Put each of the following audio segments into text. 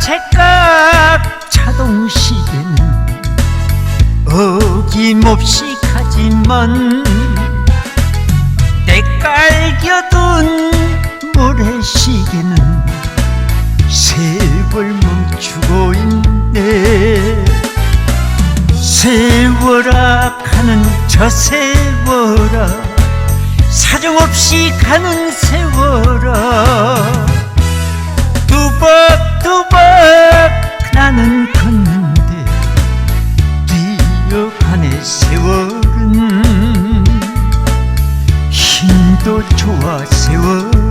찰칵 자동시계는 어김없이 가지만 때 깔겨둔 모래시계는 세월 멈추고 있네. 세월아 가는 저 세월아. 사정없이 가는 세월아 좋아 세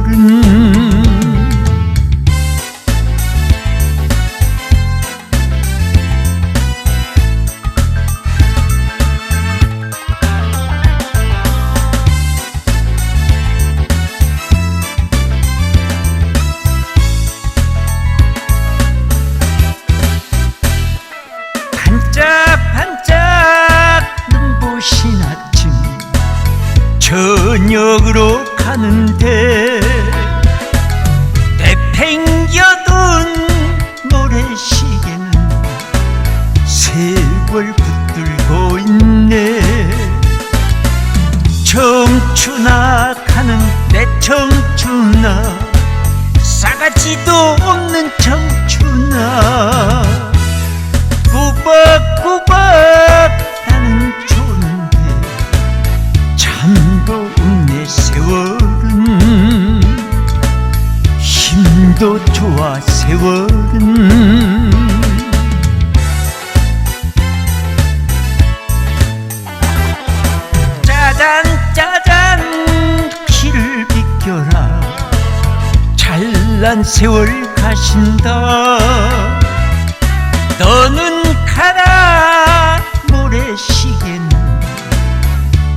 세월 붙들고 있네. 청춘아 가는 내 청춘아. 싸가지도 없는 청춘아. 꾸벅꾸벅 나는 좋은데 잠도 없네 세월은. 힘도 좋아 세월은 잘난 세월 가신다 너는 가라 모래시계는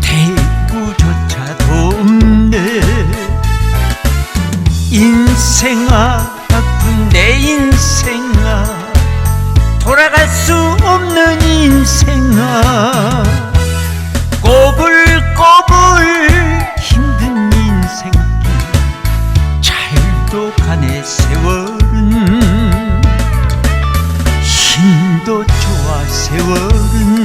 대구조차도 없네. 인생아 아픈 내 인생아. 돌아갈 수 고독하네 세월은 힘도 좋아 세월은